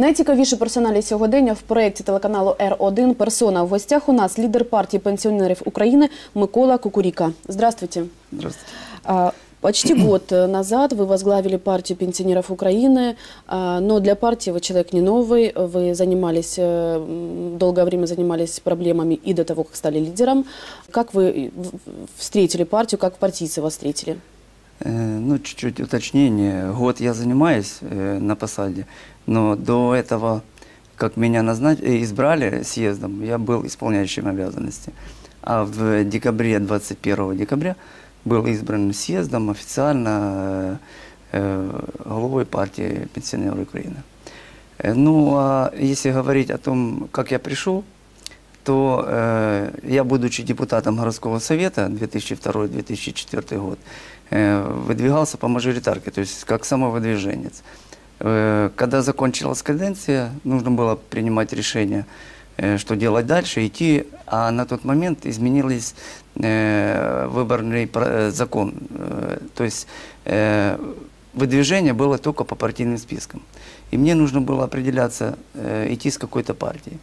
Найцікавіші персоналі сьогодення в проєкті телеканалу Р1 «Персона». В гостях у нас лідер партії пенсионеров України Микола Кукуріка. Здравствуйте. Здравствуйте. А, Почти год э, назад вы возглавили партию пенсионеров Украины, а, но для партии вы человек не новый, вы занимались, э, м, долгое время занимались проблемами и до того, как стали лидером. Как вы в- в- встретили партию, как партийцы вас встретили? Э, Ну, чуть-чуть уточнение. Год я занимаюсь э, на посаде, но до этого, как меня назнач... э, избрали съездом, я был исполняющим обязанности. А в декабре, 21 декабря, был избран съездом официально э, э, главой партии пенсионеров Украины. Ну, а если говорить о том, как я пришел, то э, я, будучи депутатом городского совета 2002-2004 год, э, выдвигался по мажоритарке, то есть как самовыдвиженец. Э, когда закончилась каденция, нужно было принимать решение, э, что делать дальше, идти, а на тот момент изменились э, выборный закон, то есть выдвижение было только по партийным спискам. И мне нужно было определяться, идти с какой-то партией.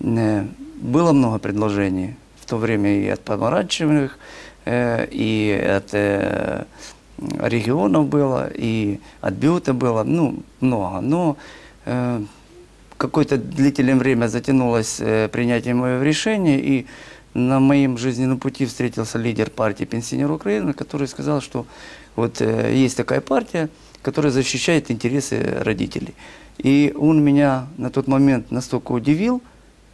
Э, Было много предложений в то время и от помаранчевых, и от регионов было, и от бюта было, ну, много. Но э, какое-то длительное время затянулось э, принятие моего решения, и на моем жизненном пути встретился лидер партии «Пенсионер Украины», который сказал, что вот э, есть такая партия, которая защищает интересы родителей. И он меня на тот момент настолько удивил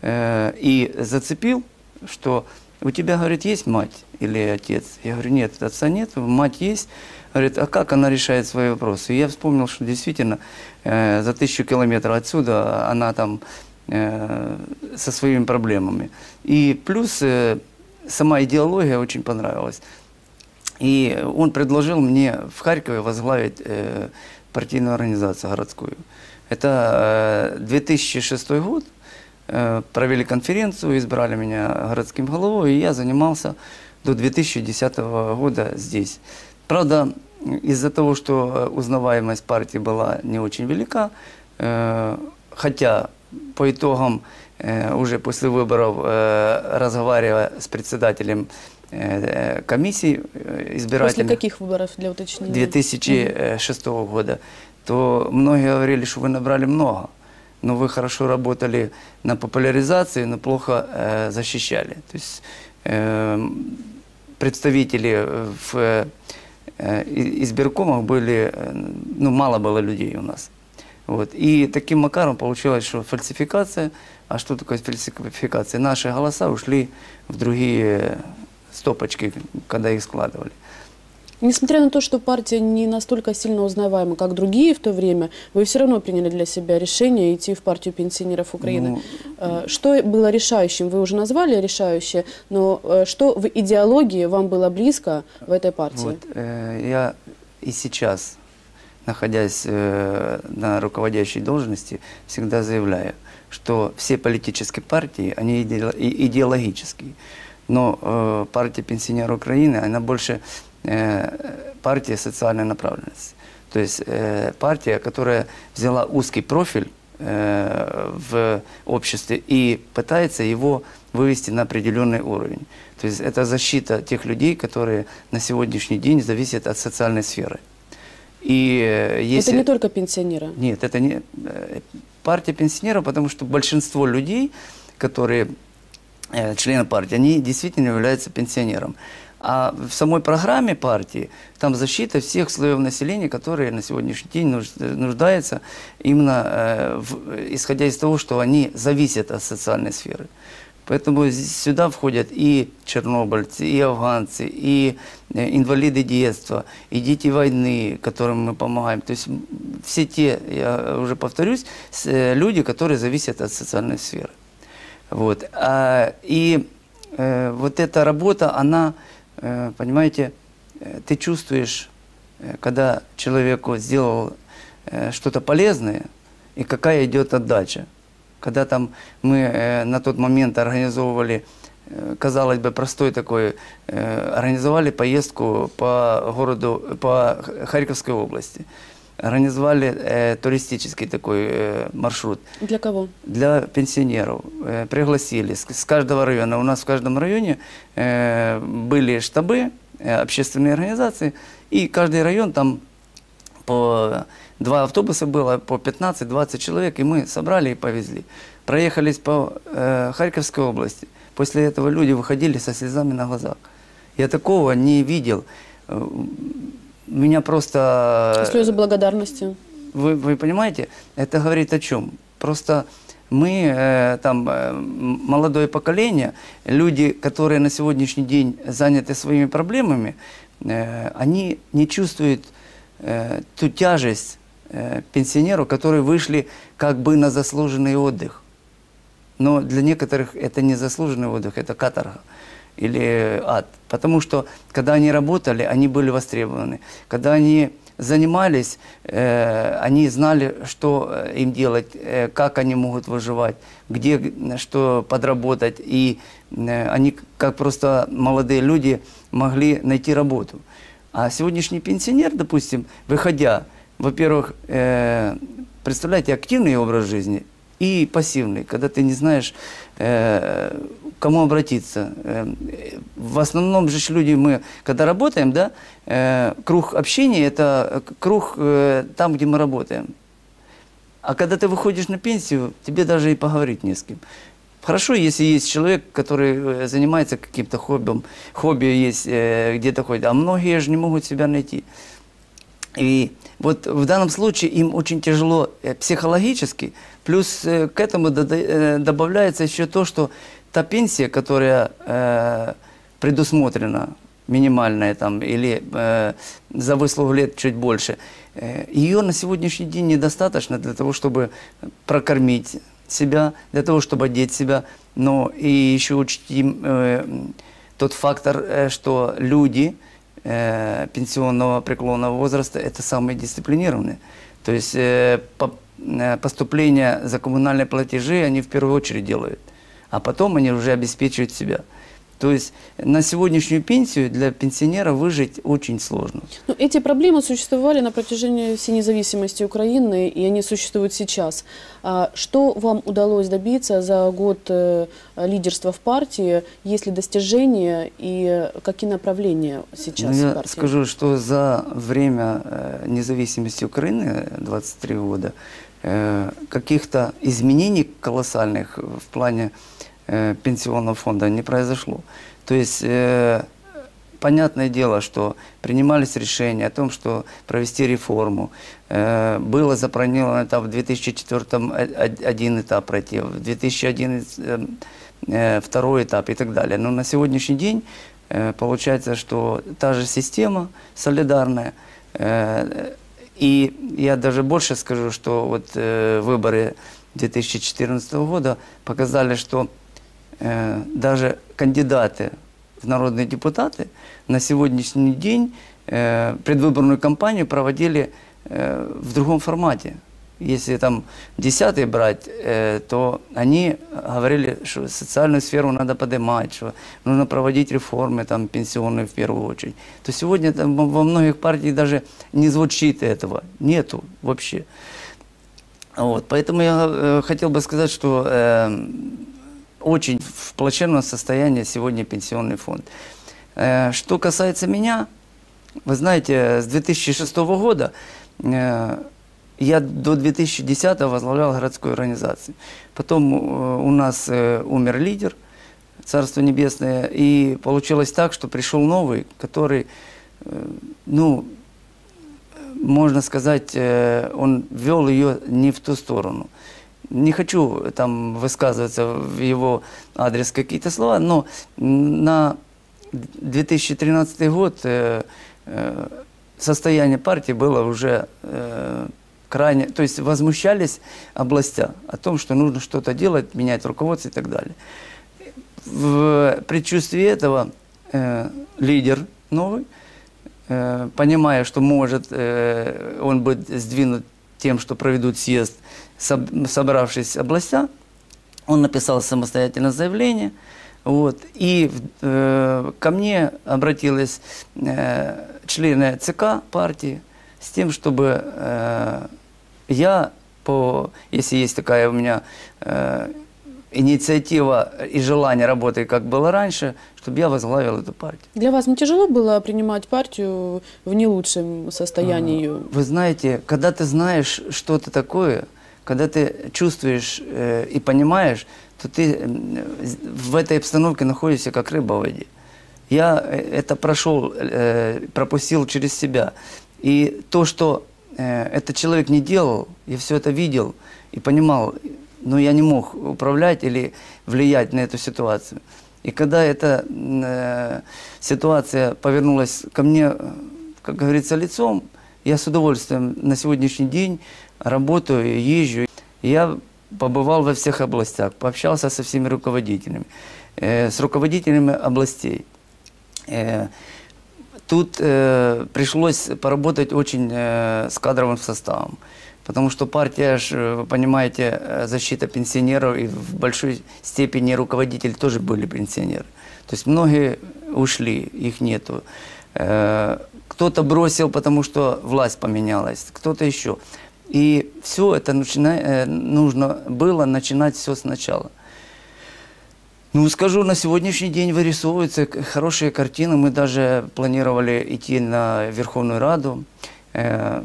э, и зацепил, что у тебя, говорит, есть мать или отец? Я говорю, нет, отца нет, мать есть. Говорит, а как она решает свои вопросы? И я вспомнил, что действительно э, за тысячу километров отсюда она там э, со своими проблемами. И плюс э, сама идеология очень понравилась. И он предложил мне в Харькове возглавить э, партийную организацию городскую. Это э, 2006 год. Э, провели конференцию, избрали меня городским головой, и я занимался до 2010 года здесь. Правда, из-за того, что э, узнаваемость партии была не очень велика, э, хотя по итогам э, уже после выборов, разговаривая с председателем комиссии э, После избирательных, каких выборов для уточнения? 2006 года, то многие говорили, что вы набрали много, но вы хорошо работали на популяризации, но плохо э, защищали. То есть э, представители в э, избиркомах были, э, ну, мало было людей у нас. Вот. И таким макаром получилось, что фальсификация, а что такое фальсификация? Наши голоса ушли в другие стопочки, когда их складывали. Несмотря на то, что партия не настолько сильно узнаваема, как другие в то время, вы все равно приняли для себя решение идти в партию пенсионеров Украины. Ну, Э, Что было решающим? Вы уже назвали решающее, но э, что в идеологии вам было близко в этой партии? Вот, э, я и сейчас, находясь э, на руководящей должности, всегда заявляю, что все политические партии, они идеологические. Но э, партия пенсионеров Украины, она больше партия социальной направленности. То есть э, партия, которая взяла узкий профиль э, в обществе и пытается его вывести на определенный уровень. То есть это защита тех людей, которые на сегодняшний день зависят от социальной сферы. И э, если... Это не только пенсионеры. Нет, это не э, партия пенсионеров, потому что большинство людей, которые э, члены партии, они действительно являются пенсионером. А в самой программе партии там защита всех слоев населения, которые на сегодняшний день нужд- нуждаются именно э, в- исходя из того, что они зависят от социальной сферы. Поэтому сюда входят и чернобыльцы, и афганцы, и э, инвалиды детства, и дети войны, которым мы помогаем. То есть все те, я уже повторюсь, э, люди, которые зависят от социальной сферы. Вот. А, и вот эта работа, она, понимаете, э, ты чувствуешь, э, когда человеку сделал э, что-то полезное, и какая идет отдача. Когда там мы э, на тот момент организовывали, э, казалось бы, простой такой, э, организовали поездку по городу, по Харьковской области. Организовали э, туристический такой э, маршрут Для кого? для пенсионеров. Э, пригласили с, с каждого района. У нас в каждом районе э, были штабы, э, общественные организации, и каждый район там по два автобуса было, по 15-20 человек, и мы собрали и повезли. Проехались по э, Харьковской области. После этого люди выходили со слезами на глазах. Я такого не видел. Э, Меня просто... Слезы благодарности. Вы, вы понимаете, это говорит о чем? Просто мы, э, там, э, молодое поколение, люди, которые на сегодняшний день заняты своими проблемами, э, они не чувствуют э, ту тяжесть э, пенсионеру, которые вышли как бы на заслуженный отдых. Но для некоторых это не заслуженный отдых, это каторга или ад. Потому что, когда они работали, они были востребованы. Когда они занимались, э, они знали, что э, им делать, э, как они могут выживать, где что подработать. И э, они, как просто молодые люди, могли найти работу. А сегодняшний пенсионер, допустим, выходя, во-первых, э, представляете, активный образ жизни и пассивный, когда ты не знаешь, э, кому обратиться. Э, в основном же люди, мы, когда работаем, да, э, круг общения – это круг э, там, где мы работаем. А когда ты выходишь на пенсию, тебе даже и поговорить не с кем. Хорошо, если есть человек, который э, занимается каким-то хобби, хобби есть э, где-то ходит, а многие же не могут себя найти. И вот в данном случае им очень тяжело э, психологически, плюс э, к этому э, добавляется еще то, что та пенсия, которая предусмотрена, минимальная там, или за выслугу лет чуть больше, ее на сегодняшний день недостаточно для того, чтобы прокормить себя, для того, чтобы одеть себя, но и еще учтим тот фактор, что люди, э, пенсионного преклонного возраста это самые дисциплинированные. То есть э, э, поступления за коммунальные платежи они в первую очередь делают, а потом они уже обеспечивают себя. То есть на сегодняшнюю пенсию для пенсионера выжить очень сложно. Ну, эти проблемы существовали на протяжении всей независимости Украины, и они существуют сейчас. А что вам удалось добиться за год э, лидерства в партии? Есть ли достижения и какие направления сейчас Ну, в я партии? скажу, что за время э, независимости Украины, 23 года, э, каких-то изменений колоссальных в плане э, пенсионного фонда не произошло. То есть, э, понятное дело, что принимались решения о том, что провести реформу. Э, было запланировано там в 2004 о- один этап пройти, в 2011 э, второй этап и так далее. Но на сегодняшний день получается, что та же система солидарная, и я даже больше скажу, что вот выборы 2014 года показали, что даже кандидаты в народные депутаты на сегодняшний день э, предвыборную кампанию проводили э, в другом формате. Если там десятый брать, э, то они говорили, что социальную сферу надо поднимать, что нужно проводить реформы там, пенсионные в первую очередь. То сегодня там, во- многих партиях даже не звучит этого, нету вообще. Вот, поэтому я э, хотел бы сказать, что э, очень в плачевном состоянии сегодня пенсионный фонд. Э, что касается меня, вы знаете, с 2006 года э, я до 2010 возглавлял городскую организацию. Потом э, у нас умер лидер, Царство Небесное, и получилось так, что пришел новый, который, ну, можно сказать, он вел ее не в ту сторону. Не хочу там высказываться в его адрес какие-то слова, но на 2013 год э, э, состояние партии было уже э, крайне, то есть возмущались областя о том, что нужно что-то делать, менять руководство и так далее. В предчувствии этого э, лидер новый, э, понимая, что может э, он быть сдвинут тем, что проведут съезд, собравшись областя, он написал самостоятельно заявление, вот, и э, ко мне обратились э, члены ЦК партии, с тем, чтобы э, я, по, если есть такая у меня э, инициатива и желание работать, как было раньше, чтобы я возглавил эту партию. Для вас не тяжело было принимать партию в не лучшем состоянии ее? Вы знаете, когда ты знаешь что-то такое, когда ты чувствуешь э, и понимаешь, то ты м, в этой обстановке находишься как рыба в воде. Я э, это прошел, э, пропустил через себя. И то, что э, этот человек не делал, я все это видел и понимал, но я не мог управлять или влиять на эту ситуацию. И когда эта э, ситуация повернулась ко мне, э, как говорится, лицом, я с удовольствием на сегодняшний день работаю, езжу. Я побывал во всех областях, пообщался со всеми руководителями, э, с руководителями областей. Э, Тут э, пришлось поработать очень э, с кадровым составом, потому что партия, вы понимаете, э, защита пенсионеров, и в большой степени руководители тоже были пенсионеры. То есть многие ушли, их нету. Э, кто-то бросил, потому что власть поменялась, кто-то еще. И все это начина- э, нужно было начинать все сначала. Ну, скажу, на сегодняшний день вырисовываются хорошие картины. Мы даже планировали идти на Верховную Раду, э,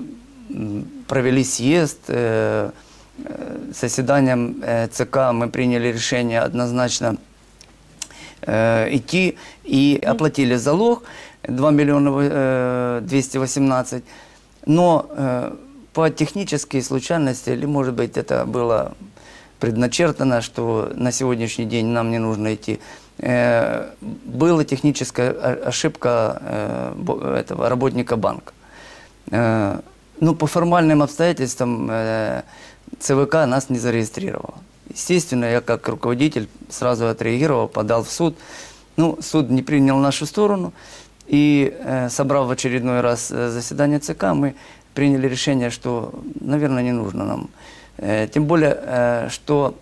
провели съезд, э, э, заседанием э, ЦК мы приняли решение однозначно идти и оплатили залог 2 миллиона э, 218. Но по технической случайности, или может быть это было предначертано, что на сегодняшний день нам не нужно идти, э, была техническая ошибка э, этого работника банка. Э, ну, по формальным обстоятельствам э, ЦВК нас не зарегистрировала. Естественно, я как руководитель сразу отреагировал, подал в суд. Ну, суд не принял нашу сторону. И, э, собрав в очередной раз э, заседание ЦК, мы приняли решение, что, наверное, не нужно нам. Э, тем более, э, что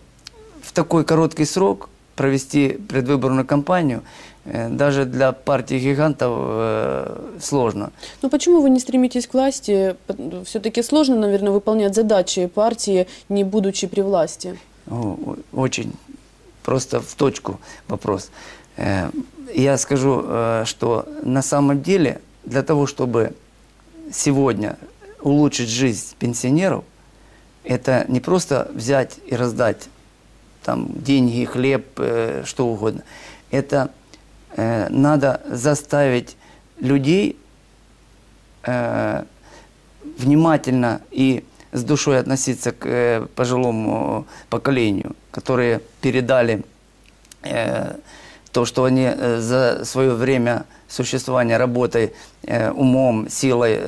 в такой короткий срок провести предвыборную кампанию э, даже для партии гигантов э, сложно. Ну почему вы не стремитесь к власти? Все-таки сложно, наверное, выполнять задачи партии, не будучи при власти. Очень просто в точку вопрос. Э, Я скажу, э, что на самом деле для того, чтобы сегодня улучшить жизнь пенсионеров, это не просто взять и раздать там деньги, хлеб, э, что угодно. Это э, надо заставить людей э, внимательно и с душой относиться к пожилому поколению, которые передали то, что они за свое время существования работой, умом, силой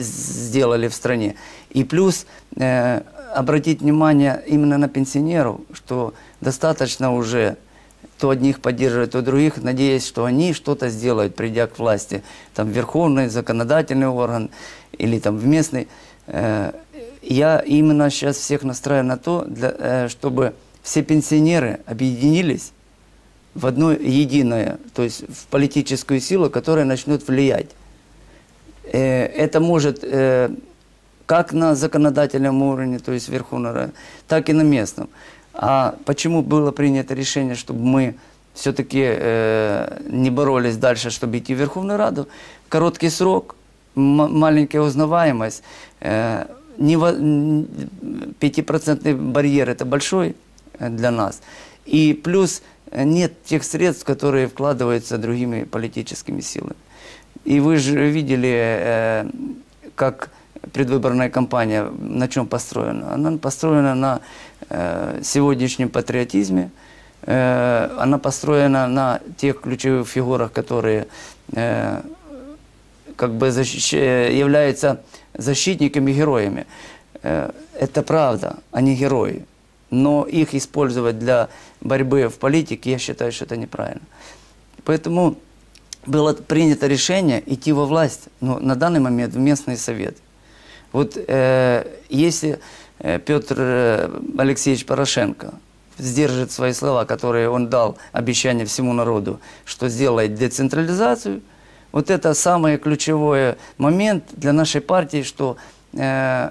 сделали в стране. И плюс э, обратить внимание именно на пенсионеров, что достаточно уже то одних поддерживать, то других, надеясь, что они что-то сделают, придя к власти, там верховный, законодательный орган или там в местный. Э, Я именно сейчас всех настраиваю на то, для, э, чтобы все пенсионеры объединились в одно единое, то есть в политическую силу, которая начнет влиять. Э, Это может э, как на законодательном уровне, то есть Верховной Рады, так и на местном. А почему было принято решение, чтобы мы все-таки э, не боролись дальше, чтобы идти в Верховную Раду? Короткий срок, маленькая узнаваемость, э, пятипроцентный барьер – это большой э, для нас. И плюс нет тех средств, которые вкладываются другими политическими силами. И вы же видели, э, как предвыборная кампания на чем построена. Она построена на э, сегодняшнем патриотизме, э, она построена на тех ключевых фигурах, которые как бы защищ- являются защитниками, героями. Это правда, они герои. Но их использовать для борьбы в политике, я считаю, что это неправильно. Поэтому было принято решение идти во власть, но на данный момент в местный совет. Вот э, если э, Петр э, Алексеевич Порошенко сдержит свои слова, которые он дал обещание всему народу, что сделает децентрализацию, вот это самый ключевой момент для нашей партии, что э,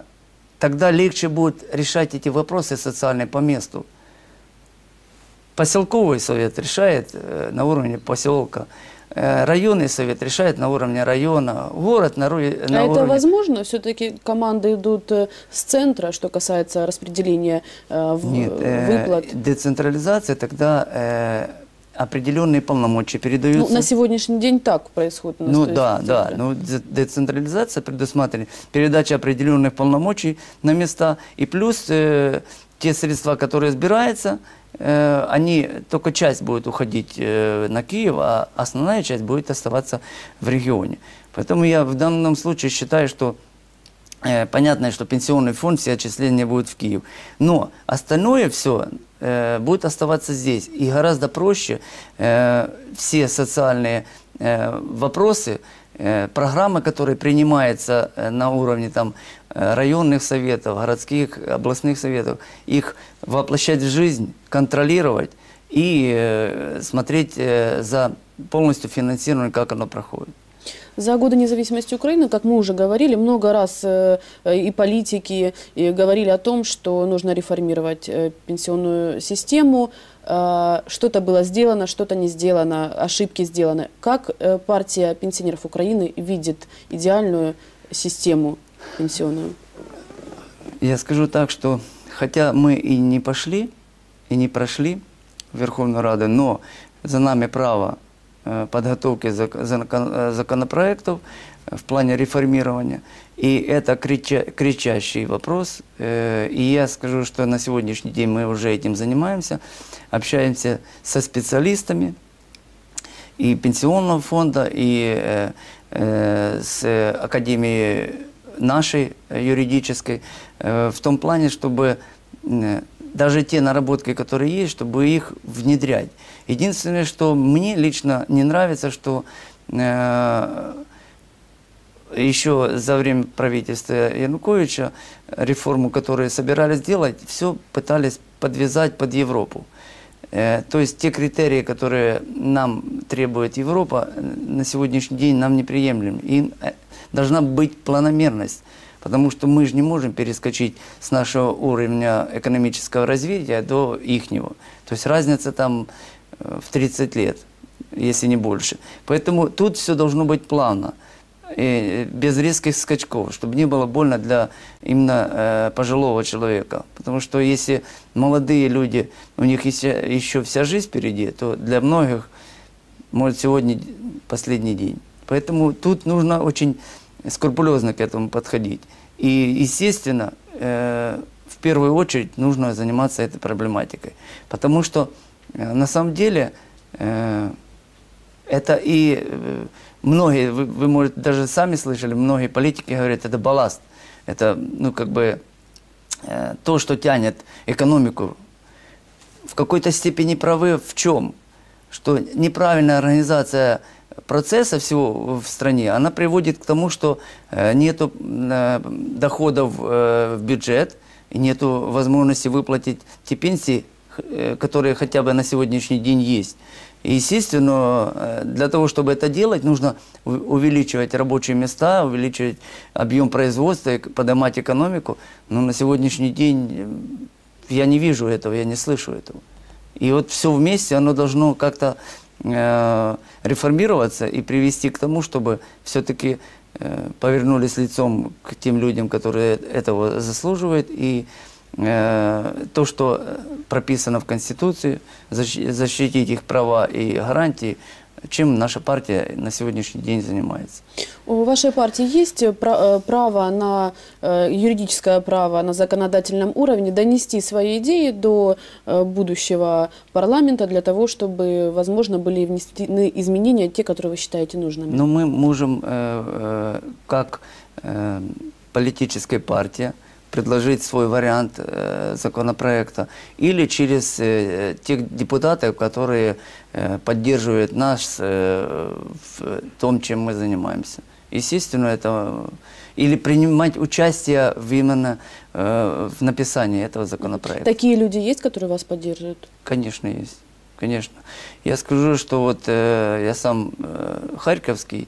тогда легче будет решать эти вопросы социальные по месту. Поселковый совет решает э, на уровне поселка, районный совет решает на уровне района, город на, ру- на а это уровне... возможно? Все-таки команды идут э, с центра, что касается распределения э, в- Нет, э, выплат. децентрализация тогда э, определенные полномочия передаются. Ну, на сегодняшний день так происходит. Ну да, да. Ну, де- децентрализация предусматривает передача определенных полномочий на места. И плюс э, те средства, которые сбираются, э, они только часть будет уходить э, на Киев, а основная часть будет оставаться в регионе. Поэтому я в данном случае считаю, что Э, Понятно, что пенсионный фонд, все отчисления будут в Киев. Но остальное все будет оставаться здесь. И гораздо проще э, все социальные э, вопросы, э, программы, которые принимаются э, на уровне там, э, районных советов, городских, областных советов, их воплощать в жизнь, контролировать и э, смотреть э, за полностью финансированием, как оно проходит. За годы независимости Украины, как мы уже говорили, много раз э, и политики говорили о том, что нужно реформировать пенсионную систему. Что-то было сделано, что-то не сделано, ошибки сделаны. Как партия пенсионеров Украины видит идеальную систему пенсионную? Я скажу так, что хотя мы и не пошли, и не прошли в Верховную Раду, но за нами право э, подготовки э, законопроектов э, в плане реформирования. И это крича- кричащий вопрос. И я скажу, что на сегодняшний день мы уже этим занимаемся, общаемся со специалистами, и пенсионного фонда, и с академией нашей э, юридической, э, в том плане, чтобы э, даже те наработки, которые есть, чтобы их внедрять. Единственное, что мне лично не нравится, что еще за время правительства Януковича реформу, которую собирались делать, все пытались подвязать под Европу. То есть те критерии, которые нам требует Европа, на сегодняшний день нам неприемлемы. И должна быть планомерность, потому что мы же не можем перескочить с нашего уровня экономического развития до ихнего. То есть разница там э, в 30 лет, если не больше. Поэтому тут все должно быть плавно э, без резких скачков, чтобы не было больно для именно э, пожилого человека. Потому что если молодые люди, у них еще, еще вся жизнь впереди, то для многих может сегодня последний день. Поэтому тут нужно очень скрупулезно к этому подходить. И, естественно, э, в первую очередь нужно заниматься этой проблематикой. Потому что э, на самом деле э, это и многие, вы, вы, может, даже сами слышали, многие политики говорят, это балласт. Это, ну, как бы, то, что тянет экономику. В какой-то степени правы в чем? Что неправильная организация процесса всего в стране, она приводит к тому, что э, нету э, доходов э, в бюджет, и нету возможности выплатить те пенсии, которые хотя бы на сегодняшний день есть. И, естественно, для того, чтобы это делать, нужно увеличивать рабочие места, увеличивать объем производства, поднимать экономику. Но на сегодняшний день я не вижу этого, я не слышу этого. И вот все вместе, оно должно как-то реформироваться и привести к тому, чтобы все-таки э, повернулись лицом к тем людям, которые этого заслуживают, и э, то, что э, прописано в Конституции, защи- защитить их права и гарантии, чем наша партия на сегодняшний день занимается. У вашей партии есть э, э, право на э, юридическое право на законодательном уровне донести свои идеи до будущего парламента для того, чтобы, возможно, были внесены изменения, те, которые вы считаете нужными? Но мы можем, как политическая партия, предложить свой вариант э, законопроекта или через э, тех депутатов, которые э, поддерживают нас э, в том, чем мы занимаемся. Естественно, это или принимать участие в именно э, в написании этого законопроекта. Такие люди есть, которые вас поддерживают? Конечно, есть. конечно. Я скажу, что вот э, я сам э, харьковский,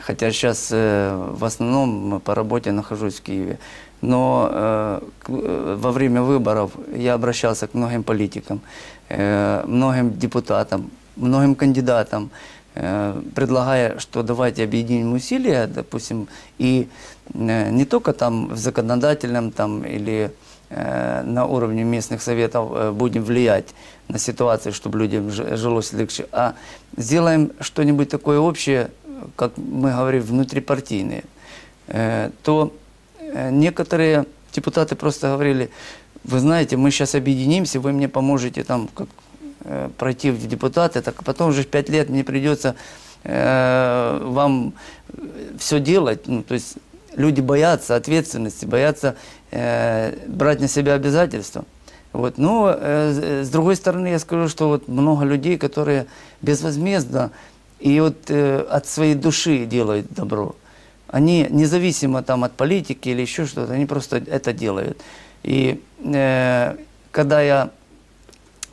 хотя сейчас э, в основном по работе нахожусь в Киеве, но э, э, во время выборов я обращался к многим политикам, э, многим депутатам, многим кандидатам, э, предлагая, что давайте объединим усилия, допустим, и э, не только там в законодательном там или э, на уровне местных советов э, будем влиять на ситуацию, чтобы людям жилось легче, а сделаем что-нибудь такое общее, как мы говорим, внутрипартийное, э, то некоторые депутаты просто говорили, вы знаете, мы сейчас объединимся, вы мне поможете там как э, пройти в депутаты, так потом уже пять лет мне придется э, вам все делать. Ну, то есть люди боятся ответственности, боятся э, брать на себя обязательства. Вот. Но э, с- с другой стороны, я скажу, что вот много людей, которые безвозмездно и вот э, от своей души делают добро. Они независимо там от политики или еще что-то, они просто это делают. И э, когда я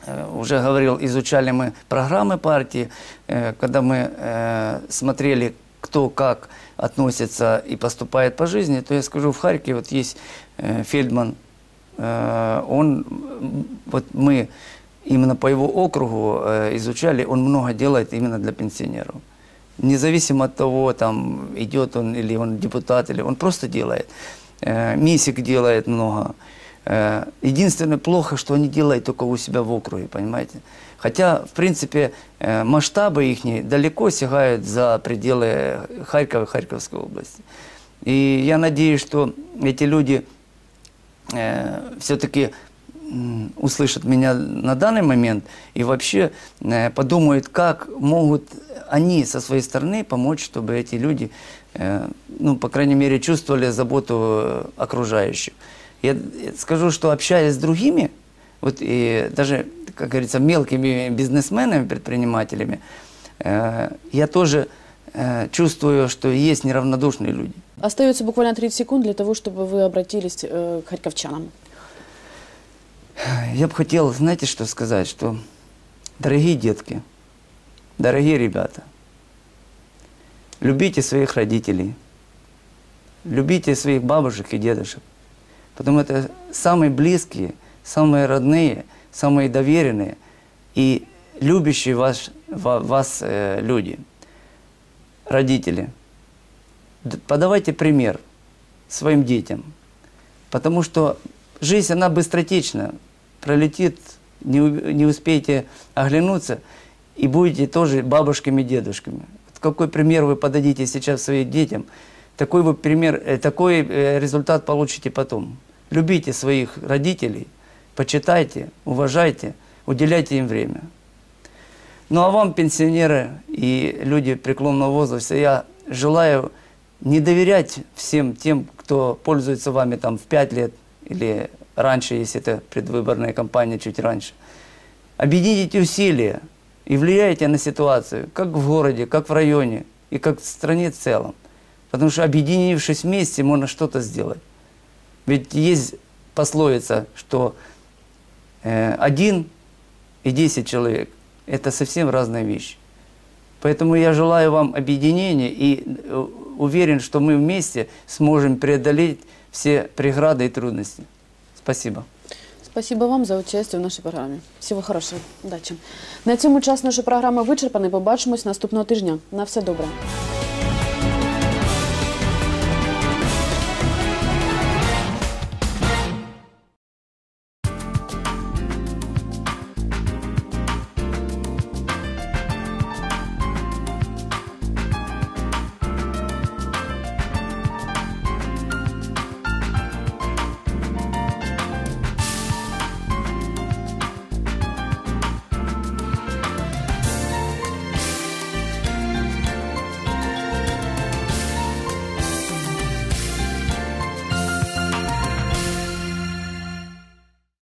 э, уже говорил, изучали мы программы партии, э, когда мы э, смотрели, кто как относится и поступает по жизни, то я скажу, в Харькове вот есть э, Фельдман, э, он, вот мы именно по его округу э, изучали, он много делает именно для пенсионеров. Независимо от того, там идет он или он депутат, или он просто делает. Э, Мисик делает много. Э, Единственное плохо, что они делают только у себя в округе, понимаете? Хотя, в принципе, э, масштабы их далеко сягают за пределы Харькова Харьковской области. И я надеюсь, что эти люди все-таки услышат меня на данный момент и вообще э, подумают, как могут они со своей стороны помочь, чтобы эти люди, э, ну, по крайней мере, чувствовали заботу э, окружающих. Я скажу, что общаясь с другими, вот и даже, как говорится, мелкими бизнесменами, предпринимателями, я тоже чувствую, что есть неравнодушные люди. Остается буквально 30 секунд для того, чтобы вы обратились к харьковчанам. Я бы хотел, знаете, что сказать, что, дорогие детки, дорогие ребята, любите своих родителей, любите своих бабушек и дедушек, потому это самые близкие, самые родные, самые доверенные и любящие вас, ва- вас э, люди, родители. Подавайте пример своим детям, потому что жизнь, она быстротечна, пролетит, не, не успеете оглянуться, и будете тоже бабушками, дедушками. Какой пример вы подадите сейчас своим детям, такой вы пример, э, такой э, результат получите потом. Любите своих родителей, почитайте, уважайте, уделяйте им время. Ну а вам, пенсионеры и люди преклонного возраста, я желаю не доверять всем тем, кто пользуется вами там в 5 лет или раньше, если это предвыборная кампания, чуть раньше. Объедините усилия и влияйте на ситуацию, как в городе, как в районе и как в стране в целом. Потому что объединившись вместе, можно что-то сделать. Ведь есть пословица, что э, один и 10 человек – это совсем разные вещи. Поэтому я желаю вам объединения и э, уверен, что мы вместе сможем преодолеть все преграды и трудности. Спасибо. Спасибо вам за участь у нашій програмі. Всього хорошого. Удачі. На цьому час нашої програми вичерпаний. Побачимось наступного тижня. На все добре.